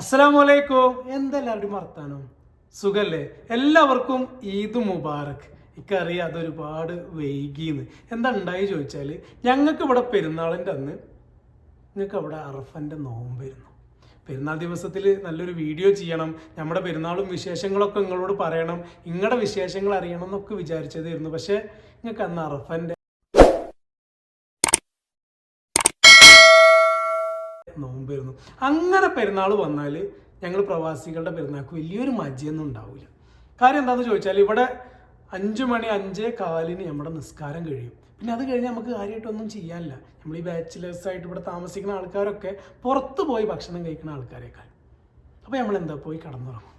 അസ്സലാമലൈക്കും എന്തെല്ലാവരുടെയും വർത്താനം? സുഖല്ലേ? എല്ലാവർക്കും ഈദ് മുബാറക്. ഇക്കറിയാം അതൊരുപാട് വൈകിന്ന്. എന്താ ഉണ്ടായി ചോദിച്ചാൽ ഞങ്ങൾക്ക് ഇവിടെ പെരുന്നാളിന്റെ അന്ന് നിങ്ങൾക്ക് അവിടെ അറഫന്റെ നോമ്പായിരുന്നു പെരുന്നാൾ ദിവസത്തിൽ നല്ലൊരു വീഡിയോ ചെയ്യണം. നമ്മുടെ പെരുന്നാളും വിശേഷങ്ങളൊക്കെ നിങ്ങളോട് പറയണം. നിങ്ങളുടെ വിശേഷങ്ങൾ അറിയണം എന്നൊക്കെ വിചാരിച്ചതായിരുന്നു. പക്ഷേ നിങ്ങൾക്ക് അന്ന് അറഫന്റെ നോമ്പായിരുന്നു അങ്ങനെ പെരുന്നാൾ വന്നാൽ ഞങ്ങൾ പ്രവാസികളുടെ പെരുന്നാൾക്ക് വലിയൊരു മജിയൊന്നും ഉണ്ടാവില്ല കാര്യം എന്താണെന്ന് ചോദിച്ചാൽ ഇവിടെ അഞ്ച് മണി അഞ്ചേ കാലിന് നമ്മുടെ നിസ്കാരം കഴിയും. പിന്നെ അത് കഴിഞ്ഞ് നമുക്ക് കാര്യമായിട്ടൊന്നും ചെയ്യാനില്ല. നമ്മൾ ഈ ബാച്ചിലേഴ്സായിട്ട് ഇവിടെ താമസിക്കുന്ന ആൾക്കാരൊക്കെ പുറത്ത് പോയി ഭക്ഷണം കഴിക്കുന്ന ആൾക്കാരെക്കാൾ. അപ്പോൾ നമ്മൾ എന്താ പോയി കടന്നുറങ്ങും.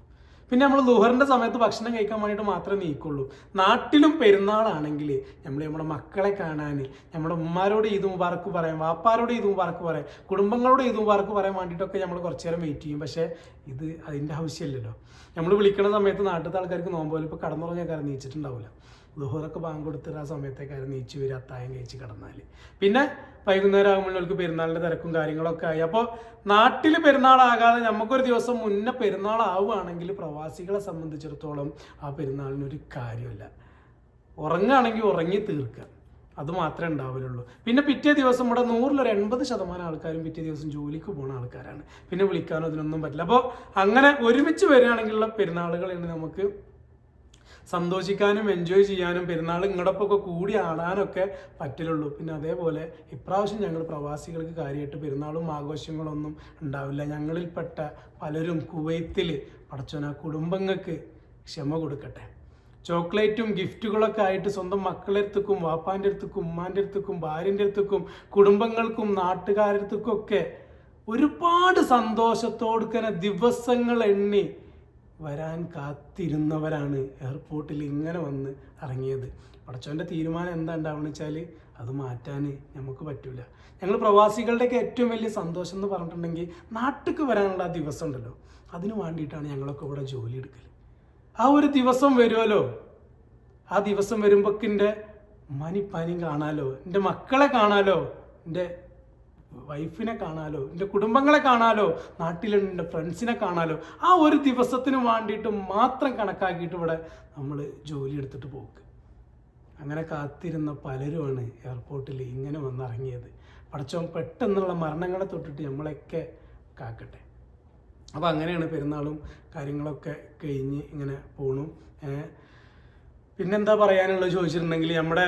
പിന്നെ നമ്മൾ ലുഹറിന്റെ സമയത്ത് ഭക്ഷണം കഴിക്കാൻ വേണ്ടിയിട്ട് മാത്രമേ നീക്കുള്ളൂ. നാട്ടിലും പെരുന്നാളാണെങ്കിൽ നമ്മൾ നമ്മുടെ മക്കളെ കാണാൻ നമ്മുടെ ഉമ്മമാരോട് ഇതും മുബാറക്ക് പറയാം വാപ്പാരോട് ഇതും മുബാറക്ക് പറയാം കുടുംബങ്ങളോട് ഈദ് മുബാറക്ക് പറയാൻ വേണ്ടിയിട്ടൊക്കെ നമ്മൾ കുറച്ച് നേരം വെയിറ്റ് ചെയ്യും. പക്ഷേ ഇത് അതിന്റെ ആവശ്യമില്ലല്ലോ. നമ്മൾ വിളിക്കുന്ന സമയത്ത് നാട്ടിലത്തെ ആൾക്കാർക്ക് നോമ്പോലും ഇപ്പോൾ കടന്നുറങ്ങിയ കാര്യം നീച്ചിട്ടുണ്ടാവില്ല ലുഹറൊക്കെ ബാങ്ക് കൊടുത്തിട്ട് ആ സമയത്തേക്കായിരുന്നു നീച്ച് വരിക അത്തായം കഴിച്ച് കിടന്നാൽ പിന്നെ വൈകുന്നേരം ആകുമ്പോഴേക്ക് പെരുന്നാളിന്റെ തിരക്കും കാര്യങ്ങളൊക്കെ ആയി. അപ്പോൾ നാട്ടിൽ പെരുന്നാളാകാതെ നമുക്കൊരു ദിവസം മുന്നേ പെരുന്നാളാവുകയാണെങ്കിൽ പ്രവാസികളെ സംബന്ധിച്ചിടത്തോളം ആ പെരുന്നാളിനൊരു കാര്യമില്ല. ഉറങ്ങുകയാണെങ്കിൽ ഉറങ്ങി തീർക്കുക. അത് മാത്രമേ ഉണ്ടാവുള്ളൂ പിന്നെ പിറ്റേ ദിവസം ഇവിടെ നൂറിലൊരു എൺപത് ശതമാനം ആൾക്കാരും പിറ്റേ ദിവസം ജോലിക്ക് പോകുന്ന ആൾക്കാരാണ്. പിന്നെ വിളിക്കാനോ അതിനൊന്നും പറ്റില്ല. അപ്പോൾ അങ്ങനെ ഒരുമിച്ച് വരികയാണെങ്കിലുള്ള പെരുന്നാളുകളാണ് നമുക്ക് സന്തോഷിക്കാനും എൻജോയ് ചെയ്യാനും പെരുന്നാൾ ഇങ്ങോടൊപ്പമൊക്കെ കൂടി ആടാനൊക്കെ പറ്റില്ലുള്ളൂ. പിന്നെ അതേപോലെ ഇപ്രാവശ്യം ഞങ്ങൾ പ്രവാസികൾക്ക് കാര്യമായിട്ട് പെരുന്നാളും ആഘോഷങ്ങളൊന്നും ഉണ്ടാവില്ല. ഞങ്ങളിൽപ്പെട്ട പലരും കുവൈത്തിൽ പടച്ചോന കുടുംബങ്ങൾക്ക് ക്ഷമ കൊടുക്കട്ടെ. ചോക്ലേറ്റും ഗിഫ്റ്റുകളൊക്കെ ആയിട്ട് സ്വന്തം മക്കളെ അടുത്തേക്കും വാപ്പാന്റെ അടുത്തേക്കും ഉമ്മാന്റെ അടുത്തേക്കും ഭാര്യന്റെ അടുത്തേക്കും കുടുംബങ്ങൾക്കും നാട്ടുകാരുടെ അടുത്തേക്കും ഒക്കെ ഒരുപാട് സന്തോഷത്തോടുക്കനെ ദിവസങ്ങൾ എണ്ണി വരാൻ കാത്തിരുന്നവരാണ് എയർപോർട്ടിൽ ഇങ്ങനെ വന്ന് ഇറങ്ങിയത്. പടച്ചോന്റെ തീരുമാനം എന്താ ഉണ്ടാവുക വെച്ചാൽ അത് മാറ്റാൻ നമുക്ക് പറ്റില്ല ഞങ്ങൾ പ്രവാസികളുടെയൊക്കെ ഏറ്റവും വലിയ സന്തോഷം എന്ന് പറഞ്ഞിട്ടുണ്ടെങ്കിൽ നാട്ടിലേക്ക് വരാനുള്ള ആ ദിവസം ഉണ്ടല്ലോ. അതിന് വേണ്ടിയിട്ടാണ് ഞങ്ങളൊക്കെ ഇവിടെ ജോലി എടുക്കൽ ആ ഒരു ദിവസം വരുമല്ലോ ആ ദിവസം വരുമ്പോക്കിന്റെ മനിപ്പാനിയും കാണാലോ? എന്റെ മക്കളെ കാണാലോ? എന്റെ വൈഫിനെ കാണാലോ എന്റെ കുടുംബങ്ങളെ കാണാലോ നാട്ടിലുള്ള എന്റെ ഫ്രണ്ട്സിനെ കാണാലോ ആ ഒരു ദിവസത്തിന് വേണ്ടിയിട്ട് മാത്രം കണക്കാക്കിയിട്ട് ഇവിടെ നമ്മൾ ജോലി എടുത്തിട്ട് പോക്ക്. അങ്ങനെ കാത്തിരുന്ന പലരുമാണ് എയർപോർട്ടിൽ ഇങ്ങനെ വന്നിറങ്ങിയത്. പടച്ചോൻ പെട്ടെന്നുള്ള മരണങ്ങളെ തൊട്ടിട്ട് നമ്മളെയൊക്കെ കാക്കട്ടെ. അപ്പോൾ അങ്ങനെയാണ് പെരുന്നാളും കാര്യങ്ങളൊക്കെ കഴിഞ്ഞ് ഇങ്ങനെ പോണു. പിന്നെന്താ പറയാനുള്ളത് ചോദിച്ചിട്ടുണ്ടെങ്കിൽ നമ്മുടെ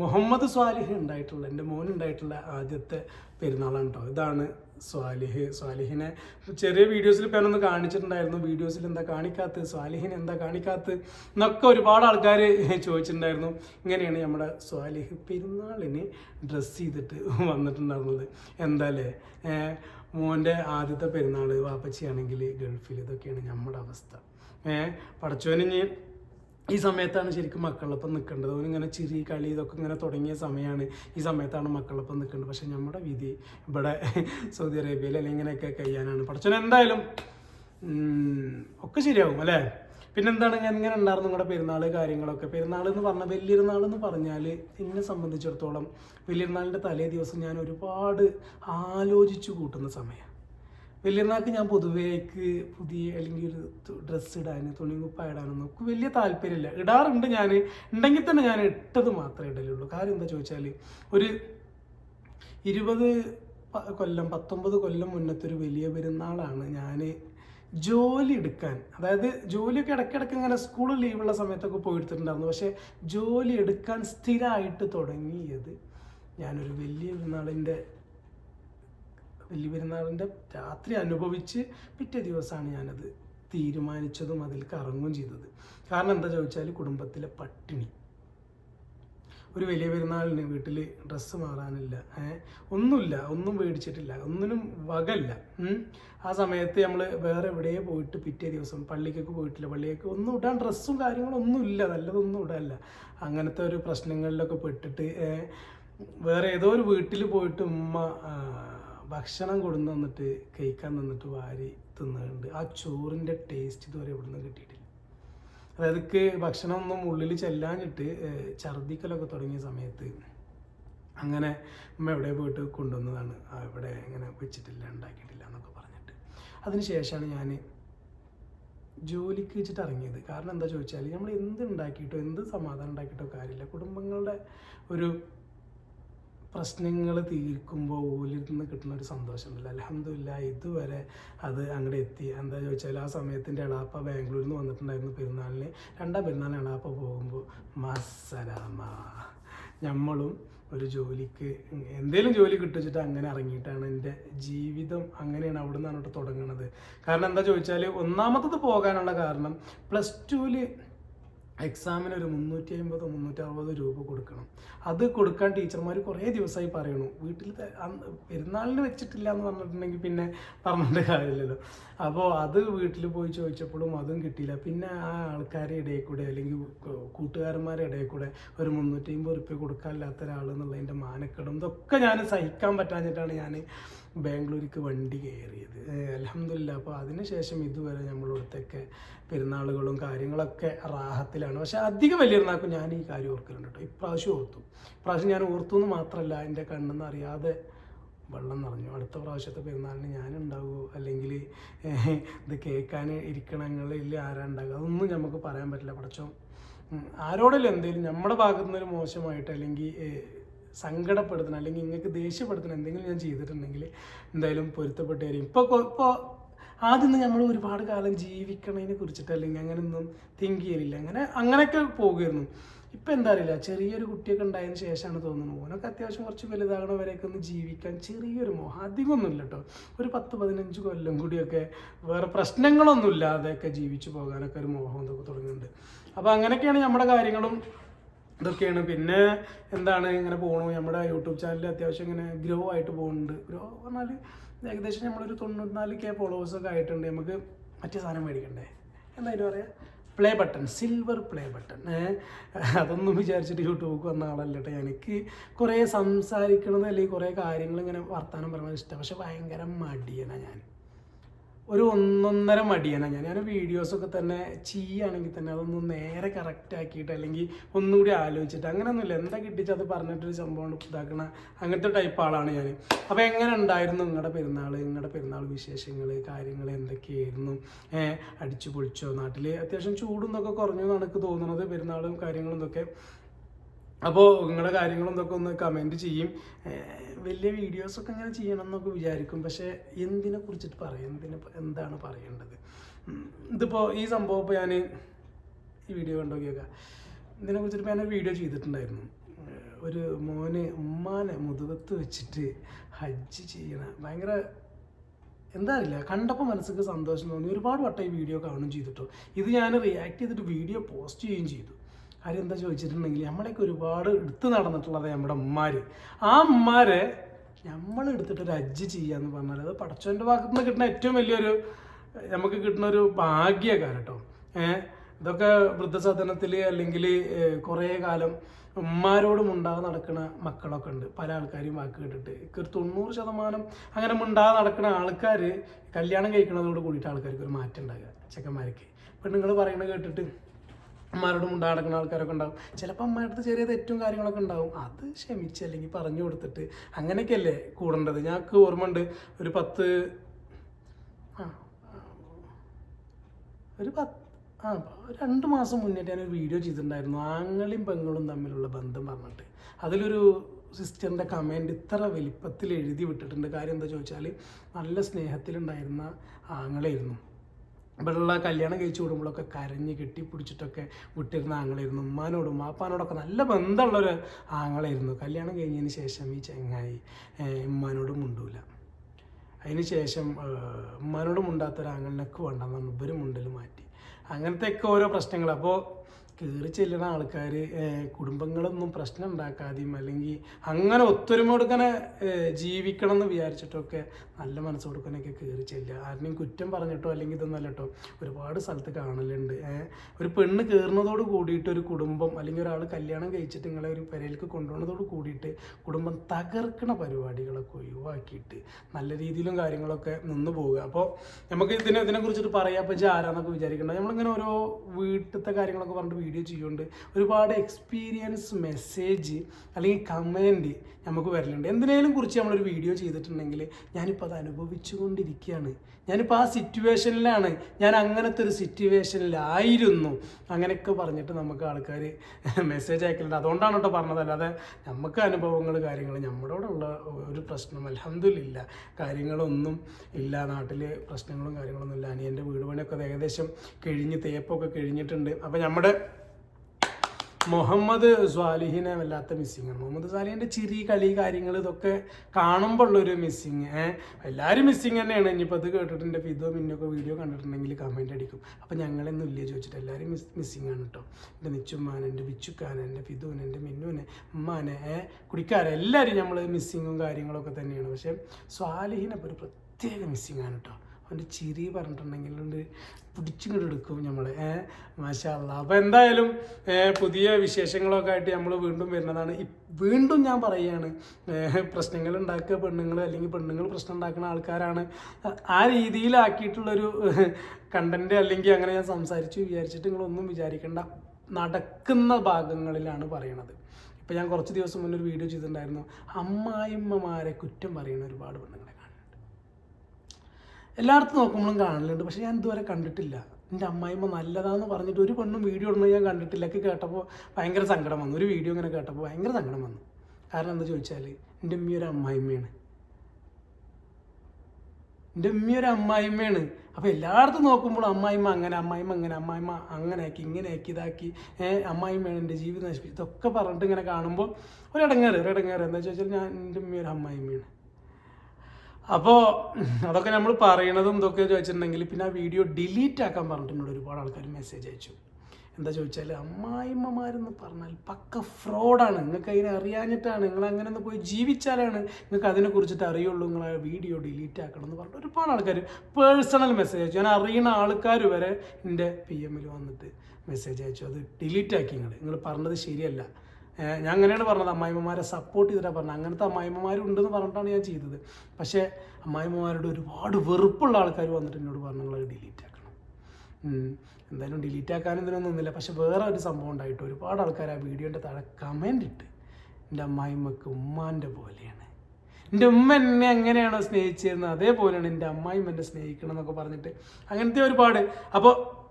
മുഹമ്മദ് സ്വാലിഹ് ഉണ്ടായിട്ടുള്ള എന്റെ മോൻ ഉണ്ടായിട്ടുള്ള ആദ്യത്തെ പെരുന്നാളാണ് കേട്ടോ ഇതാണ് സ്വാലിഹ്. സ്വാലിഹിനെ ചെറിയ വീഡിയോസിൽ ഞാനൊന്ന് കാണിച്ചിട്ടുണ്ടായിരുന്നു. വീഡിയോസിൽ എന്താ കാണിക്കാത്ത സ്വാലിഹിനെ എന്താ കാണിക്കാത്ത എന്നൊക്കെ ഒരുപാട് ആൾക്കാർ ചോദിച്ചിട്ടുണ്ടായിരുന്നു. ഇങ്ങനെയാണ് നമ്മുടെ സ്വാലിഹ് പെരുന്നാളിന് ഡ്രസ്സ് ചെയ്തിട്ട് വന്നിട്ടുണ്ടായിരുന്നത്. എന്താല്ലേ? മോന്റെ ആദ്യത്തെ പെരുന്നാൾ വാപ്പച്ചിയാണെങ്കിൽ ഗൾഫിൽ. ഇതൊക്കെയാണ് നമ്മുടെ അവസ്ഥ. ഏഹ് പടച്ചോനിഞ്ഞ് ഈ സമയത്താണ് ശരിക്കും മക്കളൊപ്പം നിൽക്കേണ്ടത് ഇങ്ങനെ ചിരി കളി ഇതൊക്കെ ഇങ്ങനെ തുടങ്ങിയ സമയമാണ് ഈ സമയത്താണ് മക്കളൊപ്പം നിൽക്കേണ്ടത് പക്ഷെ നമ്മുടെ വിധി ഇവിടെ സൗദി അറേബ്യയിൽ അല്ലെങ്കിൽ ഇങ്ങനെയൊക്കെ കഴിയാനാണ്. പഠിച്ചോൻ എന്തായാലും ഒക്കെ ശരിയാകും അല്ലേ? പിന്നെന്താണ് ഞാൻ ഇങ്ങനെ ഉണ്ടായിരുന്നു നിങ്ങളുടെ പെരുന്നാൾ കാര്യങ്ങളൊക്കെ? പെരുന്നാൾ എന്ന് പറഞ്ഞാൽ വലിയൊരുന്നാൾ എന്ന് പറഞ്ഞാൽ എന്നെ സംബന്ധിച്ചിടത്തോളം വലിയൊരുന്നാളിന്റെ തലേ ദിവസം ഞാൻ ഒരുപാട് ആലോചിച്ചു കൂട്ടുന്ന സമയമാണ് വലിയനാൾക്ക് ഞാൻ പൊതുവേക്ക് പുതിയ അല്ലെങ്കിൽ ഒരു ഡ്രസ്സ് ഇടാൻ തുണികുപ്പ ഇടാനൊന്നും ഒക്കെ വലിയ താല്പര്യമില്ല. ഇടാറുണ്ട് ഞാൻ ഉണ്ടെങ്കിൽ തന്നെ ഞാൻ ഇട്ടത് മാത്രമേ ഇടലുള്ളൂ. കാര്യം എന്താ ചോദിച്ചാൽ ഒരു ഇരുപത് കൊല്ലം പത്തൊമ്പത് കൊല്ലം മുന്നത്തെ ഒരു വലിയ പെരുന്നാളാണ് ഞാൻ ജോലി എടുക്കാൻ. അതായത് ജോലിയൊക്കെ ഇടയ്ക്കിടയ്ക്ക് ഇങ്ങനെ സ്കൂൾ ലീവുള്ള സമയത്തൊക്കെ പോയെടുത്തിട്ടുണ്ടായിരുന്നു പക്ഷേ ജോലി എടുക്കാൻ സ്ഥിരമായിട്ട് തുടങ്ങിയത് ഞാനൊരു വലിയ പെരുന്നാളിന്റെ വലിയ പെരുന്നാളിന്റെ രാത്രി അനുഭവിച്ച് പിറ്റേ ദിവസമാണ് ഞാനത് തീരുമാനിച്ചതും അതിൽ കറങ്ങുകയും ചെയ്തത്. കാരണം എന്താ ചോദിച്ചാൽ കുടുംബത്തിലെ പട്ടിണി. ഒരു വലിയ പെരുന്നാളിന് വീട്ടിൽ ഡ്രസ്സ് മാറാനില്ല ഒന്നുമില്ല ഒന്നും മേടിച്ചിട്ടില്ല ഒന്നിനും വകല്ല ആ സമയത്ത് നമ്മൾ വേറെ എവിടെയോ പോയിട്ട് പിറ്റേ ദിവസം പള്ളിക്കൊക്കെ പോയിട്ടില്ല പള്ളിയൊക്കെ ഒന്നും ഇടാൻ ഡ്രസ്സും കാര്യങ്ങളും ഒന്നും ഇല്ല നല്ലതൊന്നും ഇടാനില്ല അങ്ങനത്തെ ഒരു പ്രശ്നങ്ങളിലൊക്കെ പെട്ടിട്ട് വേറെ ഏതോ ഒരു വീട്ടിൽ പോയിട്ട് ഉമ്മ ഭക്ഷണം കൊടുന്ന് തന്നിട്ട് കഴിക്കാൻ തന്നിട്ട് വാരി തിന്നുന്നുണ്ട്. ആ ചോറിന്റെ ടേസ്റ്റ് ഇതുവരെ ഇവിടുന്ന് കിട്ടിയിട്ടില്ല. അതായത് ഭക്ഷണം ഒന്നും ഉള്ളിൽ ചെല്ലാഞ്ഞിട്ട് ഛർദിക്കലൊക്കെ തുടങ്ങിയ സമയത്ത് അങ്ങനെ അമ്മ എവിടെ പോയിട്ട് കൊണ്ടുവന്നതാണ്. ഇവിടെ ഇങ്ങനെ വെച്ചിട്ടില്ല ഉണ്ടാക്കിയിട്ടില്ല എന്നൊക്കെ പറഞ്ഞിട്ട്. അതിനുശേഷമാണ് ഞാൻ ജോലിക്ക് വെച്ചിട്ട് ഇറങ്ങിയത്. കാരണം എന്താ ചോദിച്ചാൽ നമ്മൾ എന്ത് ഉണ്ടാക്കിയിട്ടോ എന്ത് സമാധാനം ഉണ്ടാക്കിയിട്ടോ കാര്യമില്ല. കുടുംബങ്ങളുടെ ഒരു പ്രശ്നങ്ങൾ തീർക്കുമ്പോൾ ഓലിൽ നിന്ന് കിട്ടുന്ന ഒരു സന്തോഷമുണ്ടല്ലോ അലഹമില്ല ഇതുവരെ അത് അങ്ങോട്ട് എത്തി. എന്താ ചോദിച്ചാൽ ആ സമയത്തിന്റെ എളാപ്പ ബാംഗ്ലൂരിൽ നിന്ന് വന്നിട്ടുണ്ടായിരുന്നു പെരുന്നാളിന്. രണ്ടാം പെരുന്നാളിന് എളാപ്പ പോകുമ്പോൾ മസലാമ നമ്മളും ഒരു ജോലിക്ക് എന്തേലും ജോലി കിട്ടിച്ചിട്ട് അങ്ങനെ ഇറങ്ങിയിട്ടാണ് എന്റെ ജീവിതം അങ്ങനെയാണ് അവിടെ നിന്നാണ് തുടങ്ങുന്നത് കാരണം എന്താ ചോദിച്ചാൽ ഒന്നാമത്തത് പോകാനുള്ള കാരണം പ്ലസ് ടുവിൽ എക്സാമിന് ഒരു മുന്നൂറ്റി അമ്പത് മുന്നൂറ്റി അറുപത് രൂപ കൊടുക്കണം. അത് കൊടുക്കാൻ ടീച്ചർമാർ കുറേ ദിവസമായി പറയണു. വീട്ടിൽ പെരുന്നാളിന് വെച്ചിട്ടില്ല എന്ന് പറഞ്ഞിട്ടുണ്ടെങ്കിൽ പിന്നെ പറഞ്ഞിട്ട് കാര്യമില്ലല്ലോ. അപ്പോൾ അത് വീട്ടിൽ പോയി ചോദിച്ചപ്പോഴും അതും കിട്ടിയില്ല. പിന്നെ ആ ആൾക്കാരുടെ ഇടയിൽ കൂടെ അല്ലെങ്കിൽ കൂട്ടുകാരന്മാരുടെ ഇടയിൽ കൂടെ ഒരു മുന്നൂറ്റി അമ്പത് റുപ്യ കൊടുക്കാനില്ലാത്ത ഒരാൾ എന്നുള്ളതിന്റെ മാനക്കെടും ഇതൊക്കെ ഞാൻ സഹിക്കാൻ പറ്റാഞ്ഞിട്ടാണ് ഞാൻ ബാംഗ്ലൂർക്ക് വണ്ടി കയറിയത്. അലഹമില്ല അപ്പോൾ അതിനുശേഷം ഇതുവരെ നമ്മളിവിടുത്തൊക്കെ പെരുന്നാളുകളും കാര്യങ്ങളൊക്കെ റാഹത്തിലാണ്. പക്ഷെ അധികം വലിയ പെരുന്നാൾക്കും ഞാൻ ഈ കാര്യം ഓർക്കലുണ്ട് കേട്ടോ. ഇപ്രാവശ്യം ഓർത്തു. ഇപ്രാവശ്യം ഞാൻ ഓർത്തു എന്ന് മാത്രമല്ല എന്റെ കണ്ണെന്ന് അറിയാതെ വെള്ളം നിറഞ്ഞു. അടുത്ത പ്രാവശ്യത്തെ പെരുന്നാളിന് ഞാനുണ്ടാവുമോ അല്ലെങ്കിൽ ഇത് കേൾക്കാൻ ഇരിക്കണങ്ങളിൽ ആരാ അതൊന്നും നമുക്ക് പറയാൻ പറ്റില്ല. പടച്ചോ ആരോടല്ലോ എന്തെങ്കിലും നമ്മുടെ ഭാഗത്തുനിന്ന് ഒരു മോശമായിട്ട് അല്ലെങ്കിൽ സങ്കടപ്പെടുത്തണം അല്ലെങ്കിൽ നിങ്ങൾക്ക് ദേഷ്യപ്പെടുത്തണം എന്തെങ്കിലും ഞാൻ ചെയ്തിട്ടുണ്ടെങ്കിൽ എന്തായാലും പൊരുത്തപ്പെട്ട് കാര്യം ഇപ്പോൾ ഇപ്പോൾ ആദ്യം നമ്മൾ ഒരുപാട് കാലം ജീവിക്കണതിനെ കുറിച്ചിട്ട് അല്ലെങ്കിൽ അങ്ങനെയൊന്നും തിങ്ക് ചെയ്യലില്ല. അങ്ങനെ അങ്ങനെയൊക്കെ പോകുമായിരുന്നു ഇപ്പം എന്താ അറിയില്ല ചെറിയൊരു കുട്ടിയൊക്കെ ഉണ്ടായതിന് ശേഷമാണ് തോന്നുന്നത്. ഓനൊക്കെ അത്യാവശ്യം കുറച്ച് വലുതാകണ വരെയൊക്കെ ഒന്ന് ജീവിക്കാൻ ചെറിയൊരു മോഹം. അധികമൊന്നുമില്ല കേട്ടോ. ഒരു പത്ത് പതിനഞ്ച് കൊല്ലം കൂടിയൊക്കെ വേറെ പ്രശ്നങ്ങളൊന്നും ഇല്ലാതെയൊക്കെ ജീവിച്ചു പോകാനൊക്കെ ഒരു മോഹം ഇതൊക്കെ തുടങ്ങുന്നുണ്ട്. അപ്പോൾ അങ്ങനെയൊക്കെയാണ് നമ്മുടെ കാര്യങ്ങളും ഇതൊക്കെയാണ്. പിന്നെ എന്താണ് ഇങ്ങനെ പോകണു നമ്മുടെ യൂട്യൂബ് ചാനൽ അത്യാവശ്യം ഇങ്ങനെ ഗ്രോ ആയിട്ട് പോകുന്നുണ്ട് ഗ്രോ പറഞ്ഞാൽ ഏകദേശം നമ്മളൊരു തൊണ്ണൂറ്റിനാല് കെ ഫോളോവേഴ്സൊക്കെ ആയിട്ടുണ്ട്. നമുക്ക് മറ്റേ സാധനം മേടിക്കണ്ടേ? എന്തായാലും പറയാം? Play button silver play button അതൊന്നും വിചാരിച്ചിട്ട് യൂട്യൂബിൽ വന്ന ആളല്ല എനിക്ക് കുറേ സംസാരിക്കണത് അല്ലെങ്കിൽ കുറേ കാര്യങ്ങൾ ഇങ്ങനെ വർത്തമാനം പറയുന്നത് ഇഷ്ടം. പക്ഷെ ഭയങ്കര മടിയാണ് ഞാൻ. ഒരു ഒന്നൊന്നര മടിയാണ്. ഞാൻ ഞാൻ വീഡിയോസൊക്കെ തന്നെ ചെയ്യുകയാണെങ്കിൽ തന്നെ അതൊന്ന് നേരെ കറക്റ്റ് ആക്കിയിട്ട് അല്ലെങ്കിൽ ഒന്നുകൂടി ആലോചിച്ചിട്ട് അങ്ങനെയൊന്നുമില്ല. എന്താ കിട്ടിച്ച് അത് പറഞ്ഞിട്ടൊരു സംഭവം ഇതാക്കണ അങ്ങനത്തെ ടൈപ്പ് ആളാണ് ഞാൻ. അപ്പോൾ എങ്ങനെ ഉണ്ടായിരുന്നു നിങ്ങളുടെ പെരുന്നാൾ നിങ്ങളുടെ പെരുന്നാൾ വിശേഷങ്ങൾ കാര്യങ്ങൾ എന്തൊക്കെയായിരുന്നു? അടിച്ചു പൊളിച്ചോ നാട്ടിൽ അത്യാവശ്യം ചൂടും എന്നൊക്കെ കുറഞ്ഞു എന്നാണ് എനിക്ക് തോന്നുന്നത്. പെരുന്നാളും കാര്യങ്ങളും ഇതൊക്കെ അപ്പോൾ നിങ്ങളുടെ കാര്യങ്ങളും ഇതൊക്കെ ഒന്ന് കമന്റ് ചെയ്യും. വലിയ വീഡിയോസൊക്കെ ഇങ്ങനെ ചെയ്യണം എന്നൊക്കെ വിചാരിക്കും. പക്ഷേ എന്തിനെ കുറിച്ചിട്ട് പറയും? എന്തിനെ എന്താണ് പറയേണ്ടത്? ഇതിപ്പോൾ ഈ സംഭവം ഇപ്പോൾ ഞാൻ ഈ വീഡിയോ കണ്ടോക്കിയൊക്കെ ഇതിനെ കുറിച്ചിട്ട് ഞാനൊരു വീഡിയോ ചെയ്തിട്ടുണ്ടായിരുന്നു. ഒരു മോന് ഉമ്മാനെ മുതുകത്ത് വെച്ചിട്ട് ഹജ്ജ് ചെയ്യണ ഭയങ്കര എന്താ അറിയില്ല കണ്ടപ്പോൾ മനസ്സിക്ക് സന്തോഷം തോന്നി. ഒരുപാട് വട്ടം ഈ വീഡിയോ കാണുകയും ചെയ്തിട്ടോ. ഇത് ഞാൻ റിയാക്ട് ചെയ്തിട്ട് വീഡിയോ പോസ്റ്റ് ചെയ്യുകയും ചെയ്തു. കാര്യം എന്താ ചോദിച്ചിട്ടുണ്ടെങ്കിൽ നമ്മളെയൊക്കെ ഒരുപാട് എടുത്ത് നടന്നിട്ടുള്ളത് നമ്മുടെ ഉമ്മാർ ആ ഉമ്മാരെ നമ്മൾ എടുത്തിട്ട് ഒരു ഹജ്ജ് ചെയ്യാന്ന് പറഞ്ഞാൽ അത് പടച്ചവന്റെ ഭാഗത്തു നിന്ന് കിട്ടുന്ന ഏറ്റവും വലിയൊരു നമുക്ക് കിട്ടുന്ന ഒരു ഭാഗ്യകാരം കേട്ടോ. ഏഹ് ഇതൊക്കെ വൃദ്ധസദനത്തിൽ അല്ലെങ്കിൽ കുറേ കാലം ഉമ്മാരോടും മുണ്ടാതെ നടക്കുന്ന മക്കളൊക്കെ ഉണ്ട്. പല ആൾക്കാരും വാക്ക് കേട്ടിട്ട്. ഒരു തൊണ്ണൂറ് ശതമാനം അങ്ങനെ മുണ്ടാതെ നടക്കുന്ന ആൾക്കാർ കല്യാണം കഴിക്കുന്നതോട് കൂടിയിട്ട് ആൾക്കാർക്ക് ഒരു മാറ്റം ഉണ്ടാകുക. ചെക്കന്മാർക്ക് പെണ്ണുങ്ങൾ പറയുന്നത് കേട്ടിട്ട് അമ്മമാരോട് മുണ്ടാടക്കുന്ന ആൾക്കാരൊക്കെ ഉണ്ടാവും. ചിലപ്പോൾ അമ്മയുടെ ചെറിയ തെറ്റും കാര്യങ്ങളൊക്കെ ഉണ്ടാവും. അത് ക്ഷമിച്ച് അല്ലെങ്കിൽ പറഞ്ഞു കൊടുത്തിട്ട് അങ്ങനെയൊക്കെയല്ലേ കൂടേണ്ടത്? ഞങ്ങൾക്ക് ഓർമ്മ ഉണ്ട് ഒരു പത്ത് ആ ഒരു പത്ത് ആ രണ്ട് മാസം മുന്നേ ഞാനൊരു വീഡിയോ ചെയ്തിട്ടുണ്ടായിരുന്നു ആങ്ങളും പെങ്ങളും തമ്മിലുള്ള ബന്ധം പറഞ്ഞിട്ട്. അതിലൊരു സിസ്റ്ററിന്റെ കമന്റ് ഇത്ര വലിപ്പത്തിൽ എഴുതി വിട്ടിട്ടുണ്ട്. കാര്യം എന്താ ചോദിച്ചാൽ നല്ല സ്നേഹത്തിലുണ്ടായിരുന്ന ആങ്ങളായിരുന്നു. ഇവിടെയുള്ള കല്യാണം കഴിച്ചു വിടുമ്പോഴൊക്കെ കരഞ്ഞ് കെട്ടിപ്പിടിച്ചിട്ടൊക്കെ വിട്ടിരുന്ന ആങ്ങളായിരുന്നു. ഉമ്മാനോടും വാപ്പാനോടൊക്കെ നല്ല ബന്ധമുള്ളൊരു ആങ്ങളായിരുന്നു. കല്യാണം കഴിഞ്ഞതിന് ശേഷം ഈ ചെങ്ങായി ഉമ്മാനോടും മുണ്ടൂല. അതിന് ശേഷം ഉമ്മാനോട് മുണ്ടാത്ത ഒരാങ്ങളിനൊക്കെ വേണ്ടെന്ന് പറഞ്ഞു. ഇവർ മുണ്ടൽ മാറ്റി. അങ്ങനത്തെയൊക്കെ ഓരോ പ്രശ്നങ്ങൾ അപ്പോൾ കയറി ചെല്ലുന്ന ആൾക്കാർ കുടുംബങ്ങളൊന്നും പ്രശ്നം ഉണ്ടാക്കാതെയും അല്ലെങ്കിൽ അങ്ങനെ ഒത്തൊരുമ കൊടുക്കണ ജീവിക്കണം എന്ന് വിചാരിച്ചിട്ടൊക്കെ നല്ല മനസ്സ് കൊടുക്കാനൊക്കെ കയറി ചെല്ലുക. ആരുടെയും കുറ്റം പറഞ്ഞിട്ടോ അല്ലെങ്കിൽ ഇതൊന്നല്ല കേട്ടോ ഒരുപാട് സ്ഥലത്ത് കാണലുണ്ട്. ഒരു പെണ്ണ് കയറുന്നതോട് കൂടിയിട്ട് ഒരു കുടുംബം അല്ലെങ്കിൽ ഒരാൾ കല്യാണം കഴിച്ചിട്ട് നിങ്ങളെ ഒരു പെരയിലേക്ക് കൊണ്ടുപോകുന്നതോട് കൂടിയിട്ട് കുടുംബം തകർക്കണ പരിപാടികളൊക്കെ ഒഴിവാക്കിയിട്ട് നല്ല രീതിയിലും കാര്യങ്ങളൊക്കെ നിന്ന് പോവുക. അപ്പോൾ നമുക്ക് ഇതിനെ ഇതിനെക്കുറിച്ചിട്ട് പറയാം. അപ്പോൾ ആരാന്നൊക്കെ വിചാരിക്കേണ്ട. നമ്മളിങ്ങനെ ഓരോ വീട്ടിലത്തെ കാര്യങ്ങളൊക്കെ പറഞ്ഞിട്ട് വീഡിയോ ചെയ്യുന്നുണ്ട്. ഒരുപാട് എക്സ്പീരിയൻസ് മെസ്സേജ് അല്ലെങ്കിൽ കമന്റ് നമുക്ക് വരലുണ്ട്. എന്തിനേലും കുറിച്ച് നമ്മളൊരു വീഡിയോ ചെയ്തിട്ടുണ്ടെങ്കിൽ ഞാനിപ്പോൾ അത് അനുഭവിച്ചു കൊണ്ടിരിക്കുകയാണ് ഞാനിപ്പോൾ ആ സിറ്റുവേഷനിലാണ് ഞാൻ അങ്ങനത്തെ ഒരു സിറ്റുവേഷനിലായിരുന്നു അങ്ങനെയൊക്കെ പറഞ്ഞിട്ട് നമുക്ക് ആൾക്കാർ മെസ്സേജ് അയക്കലുണ്ട്. അതുകൊണ്ടാണ് കേട്ടോ പറഞ്ഞത്. അല്ലാതെ നമുക്ക് അനുഭവങ്ങൾ കാര്യങ്ങൾ ഉള്ള ഒരു പ്രശ്നം അലഹമില്ല കാര്യങ്ങളൊന്നും ഇല്ല. നാട്ടിൽ പ്രശ്നങ്ങളും കാര്യങ്ങളൊന്നും ഇല്ല. അനിയന്റെ വീട് പണിയൊക്കെ ഏകദേശം കഴിഞ്ഞ് തേപ്പൊക്കെ കഴിഞ്ഞിട്ടുണ്ട്. അപ്പോൾ നമ്മുടെ മുഹമ്മദ് സ്വാലിഹിനെ വല്ലാത്ത മിസ്സിങ്ങാണ് മുഹമ്മദ് സ്വാലിഹിന്റെ ചിരി കളി കാര്യങ്ങൾ ഇതൊക്കെ കാണുമ്പോൾ ഉള്ളൊരു മിസ്സിങ് എല്ലാവരും മിസ്സിങ് തന്നെയാണ്. ഇനിയിപ്പോൾ അത് കേട്ടിട്ടുണ്ട്. ഫിദോ മിന്നൊക്കെ വീഡിയോ കണ്ടിട്ടുണ്ടെങ്കിൽ കമന്റ് അടിക്കും. അപ്പോൾ ഞങ്ങളെന്നും ഇല്ലേ ചോദിച്ചിട്ട് എല്ലാവരും മിസ് മിസ്സിങ് ആണ് കേട്ടോ എന്റെ നിച്ചുമ്മാൻ എന്റെ ബിച്ചുക്കാൻ എന്റെ ഫിദുവിനെ എന്റെ മിന്നുവിനെ ഉമ്മാനെ കുടിക്കാരെ എല്ലാവരും നമ്മൾ മിസ്സിങ്ങും കാര്യങ്ങളൊക്കെ തന്നെയാണ്. പക്ഷേ സ്വാലിഹിനെ ഒരു പ്രത്യേക മിസ്സിങ് ആണ് കേട്ടോ അവന്റെ ചിരി പറഞ്ഞിട്ടുണ്ടെങ്കിൽ പിടിച്ചിങ്ങോട്ട് എടുക്കും നമ്മൾ മാഷാല്ല അപ്പോൾ എന്തായാലും പുതിയ വിശേഷങ്ങളൊക്കെ ആയിട്ട് നമ്മൾ വീണ്ടും വരുന്നതാണ്. വീണ്ടും ഞാൻ പറയുകയാണ് പ്രശ്നങ്ങൾ ഉണ്ടാക്കുക പെണ്ണുങ്ങൾ അല്ലെങ്കിൽ പെണ്ണുങ്ങൾ പ്രശ്നം ഉണ്ടാക്കുന്ന ആൾക്കാരാണ്. ആ രീതിയിലാക്കിയിട്ടുള്ളൊരു കണ്ടന്റ് അല്ലെങ്കിൽ അങ്ങനെ ഞാൻ സംസാരിച്ചു വിചാരിച്ചിട്ട് നിങ്ങളൊന്നും വിചാരിക്കേണ്ട. നടക്കുന്ന ഭാഗങ്ങളിലാണ് പറയണത്. ഇപ്പം ഞാൻ കുറച്ച് ദിവസം മുന്നേ ഒരു വീഡിയോ ചെയ്തിട്ടുണ്ടായിരുന്നു. അമ്മായിമ്മമാരെ കുറ്റം പറയുന്ന ഒരുപാട് കാണുന്നുണ്ട് എല്ലായിടത്തും നോക്കുമ്പോഴും കാണലുണ്ട്. പക്ഷേ ഞാൻ ഇതുവരെ കണ്ടിട്ടില്ല. എന്റെ അമ്മായിമ്മ നല്ലതാന്ന് പറഞ്ഞിട്ട് ഒരു പെണ്ണും വീഡിയോ ഇടുന്നത് ഞാൻ കണ്ടിട്ടില്ല. ഒക്കെ കേട്ടപ്പോൾ ഭയങ്കര സങ്കടം വന്നു. ഒരു വീഡിയോ ഇങ്ങനെ കേട്ടപ്പോൾ ഭയങ്കര സങ്കടം വന്നു. കാരണം എന്താ ചോദിച്ചാൽ എന്റെ ഉമ്മ ഒരു അമ്മായിമ്മയാണ്. എന്റെ ഉമ്മ ഒരു അമ്മായിമ്മയാണ്. അപ്പോൾ എല്ലായിടത്തും നോക്കുമ്പോൾ അമ്മായിമ്മ അങ്ങനെ അമ്മായിമ്മ അങ്ങനെ അമ്മായിമ്മ അങ്ങനെ ആക്കി ഇങ്ങനെ ആക്കി ഇതാക്കി അമ്മായിമ്മയാണ് എന്റെ ജീവിതം നശിപ്പിച്ചു ഇതൊക്കെ പറഞ്ഞിട്ട് ഇങ്ങനെ കാണുമ്പോൾ ഒരു ഇടങ്ങേറ് ഒരു ഇടങ്ങേറ് എന്താ ചോദിച്ചാൽ ഞാൻ എന്റെ ഉമ്മ ഒരു അമ്മായിമ്മയാണ്. അപ്പോൾ അതൊക്കെ നമ്മൾ പറയണതും ഇതൊക്കെ ചോദിച്ചിട്ടുണ്ടെങ്കിൽ പിന്നെ ആ വീഡിയോ ഡിലീറ്റ് ആക്കാൻ പറഞ്ഞിട്ട് എന്നോട് ഒരുപാട് ആൾക്കാർ മെസ്സേജ് അയച്ചു. എന്താ ചോദിച്ചാൽ അമ്മായിമ്മമാരെന്ന് പറഞ്ഞാൽ പക്ക ഫ്രോഡാണ് നിങ്ങൾക്ക് അതിനെ അറിയാഞ്ഞിട്ടാണ്. നിങ്ങൾ അങ്ങനെ ഒന്ന് പോയി ജീവിച്ചാലാണ് നിങ്ങൾക്ക് അതിനെ കുറിച്ചിട്ട് അറിയുള്ളൂ. നിങ്ങൾ ആ വീഡിയോ ഡിലീറ്റ് ആക്കണം എന്ന് പറഞ്ഞിട്ട് ഒരുപാട് ആൾക്കാർ പേഴ്സണൽ മെസ്സേജ് അയച്ചു. ഞാൻ അറിയുന്ന ആൾക്കാർ വരെ എന്റെ പി എമ്മിൽ വന്നിട്ട് മെസ്സേജ് അയച്ചു. അത് ഡിലീറ്റ് ആക്കി നിങ്ങൾ നിങ്ങൾ പറഞ്ഞത് ശരിയല്ല. ഞാൻ അങ്ങനെയാണ് പറഞ്ഞത്. അമ്മായിമ്മമാരെ സപ്പോർട്ട് ചെയ്തിട്ടാണ് പറഞ്ഞത്. അങ്ങനത്തെ അമ്മായിമ്മമാരുണ്ടെന്ന് പറഞ്ഞിട്ടാണ് ഞാൻ ചെയ്തത്. പക്ഷേ അമ്മായിമ്മമാരോട് ഒരുപാട് വെറുപ്പുള്ള ആൾക്കാർ വന്നിട്ട് എന്നോട് പറഞ്ഞു നിങ്ങൾ ഡിലീറ്റ് ആക്കണം. എന്തായാലും ഡിലീറ്റ് ആക്കാൻ ഇതിനൊന്നും നിന്നില്ല. പക്ഷേ വേറെ ഒരു സംഭവം ഉണ്ടായിട്ട് ഒരുപാട് ആൾക്കാർ ആ വീഡിയോന്റെ താഴെ കമന്റ് ഇട്ട് എന്റെ അമ്മായിമ്മക്ക് ഉമ്മാന്റെ പോലെയാണ്. എന്റെ ഉമ്മ എന്നെ എങ്ങനെയാണോ സ്നേഹിച്ചിരുന്നത്? അതേപോലെയാണ് എന്റെ അമ്മായിമ്മ എന്നെ സ്നേഹിക്കണം എന്നൊക്കെ പറഞ്ഞിട്ട് അങ്ങനത്തെ ഒരുപാട്. അപ്പോൾ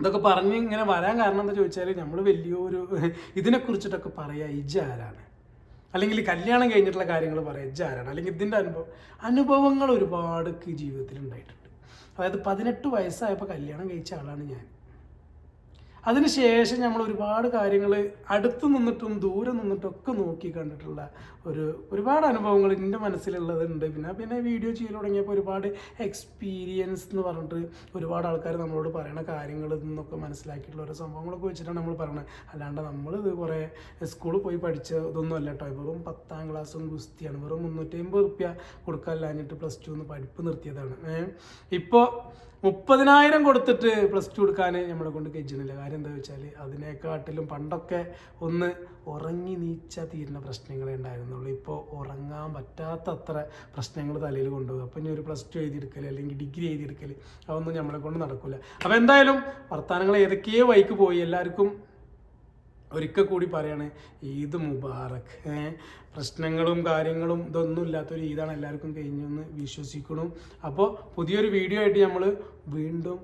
ഇതൊക്കെ പറഞ്ഞ് ഇങ്ങനെ വരാൻ കാരണം എന്താ ചോദിച്ചാൽ നമ്മൾ വലിയൊരു ഇതിനെക്കുറിച്ചിട്ടൊക്കെ പറയുക ഇജ് ആരാണ് അല്ലെങ്കിൽ കല്യാണം കഴിഞ്ഞിട്ടുള്ള കാര്യങ്ങൾ പറയാം ഇജ് ആരാണ് അല്ലെങ്കിൽ ഇതിന്റെ അനുഭവം അനുഭവങ്ങൾ ഒരുപാട് ജീവിതത്തിൽ ഉണ്ടായിട്ടുണ്ട്. അതായത് പതിനെട്ട് വയസ്സായപ്പോൾ കല്യാണം കഴിച്ച ആളാണ് ഞാൻ അതിനുശേഷം നമ്മൾ ഒരുപാട് കാര്യങ്ങൾ അടുത്ത് നിന്നിട്ടും ദൂരെ നിന്നിട്ടും ഒക്കെ നോക്കി കണ്ടിട്ടുള്ള ഒരു ഒരുപാട് അനുഭവങ്ങൾ എന്റെ മനസ്സിലുള്ളതുണ്ട്. പിന്നെ പിന്നെ വീഡിയോ ചെയ്ത് തുടങ്ങിയപ്പോൾ ഒരുപാട് എക്സ്പീരിയൻസ് എന്ന് പറഞ്ഞിട്ട് ഒരുപാട് ആൾക്കാർ നമ്മളോട് പറയുന്ന കാര്യങ്ങൾ നിന്നൊക്കെ മനസ്സിലാക്കിയിട്ടുള്ള ഓരോ സംഭവങ്ങളൊക്കെ വെച്ചിട്ടാണ് നമ്മൾ പറയുന്നത് അല്ലാണ്ട് നമ്മൾ കുറേ സ്കൂളിൽ പോയി പഠിച്ച ഇതൊന്നും അല്ല കേട്ടോ വെറും പത്താം ക്ലാസ്സും ഗുസ്തിയാണ്. വെറും മുന്നൂറ്റി അമ്പത് റുപ്യ കൊടുക്കാനില്ലാഞ്ഞിട്ട് പ്ലസ് ടു ഒന്ന് പഠിപ്പ് നിർത്തിയതാണ്. ഇപ്പോൾ മുപ്പതിനായിരം കൊടുത്തിട്ട് പ്ലസ് ടു എടുക്കാൻ നമ്മളെ കൊണ്ട് കഴിച്ചിട്ടില്ല കാര്യം എന്താ വെച്ചാൽ അതിനെക്കാട്ടിലും പണ്ടൊക്കെ ഒന്ന് ഉറങ്ങി നീച്ച തീരുന്ന പ്രശ്നങ്ങളെ ഉണ്ടായിരുന്നുള്ളൂ. ഇപ്പോൾ ഉറങ്ങാൻ പറ്റാത്ത അത്ര പ്രശ്നങ്ങൾ തലയിൽ കൊണ്ടുപോകും. അപ്പം ഇനി ഒരു പ്ലസ് ടു എഴുതിയെടുക്കൽ അല്ലെങ്കിൽ ഡിഗ്രി എഴുതിയെടുക്കൽ അതൊന്നും നമ്മളെ കൊണ്ട് നടക്കില്ല അപ്പോൾ എന്തായാലും വർത്തമാനങ്ങൾ ഏതൊക്കെയോ വൈക്ക് പോയി. എല്ലാവർക്കും ഒരിക്കൽ കൂടി പറയാണ് ഈദ് മുബാറക്. പ്രശ്നങ്ങളും കാര്യങ്ങളും ഇതൊന്നും ഇല്ലാത്തൊരു ഈദാണ്. എല്ലാവർക്കും കഴിഞ്ഞെന്ന് വിശ്വസിക്കണം അപ്പോൾ പുതിയൊരു വീഡിയോ ആയിട്ട് നമ്മൾ വീണ്ടും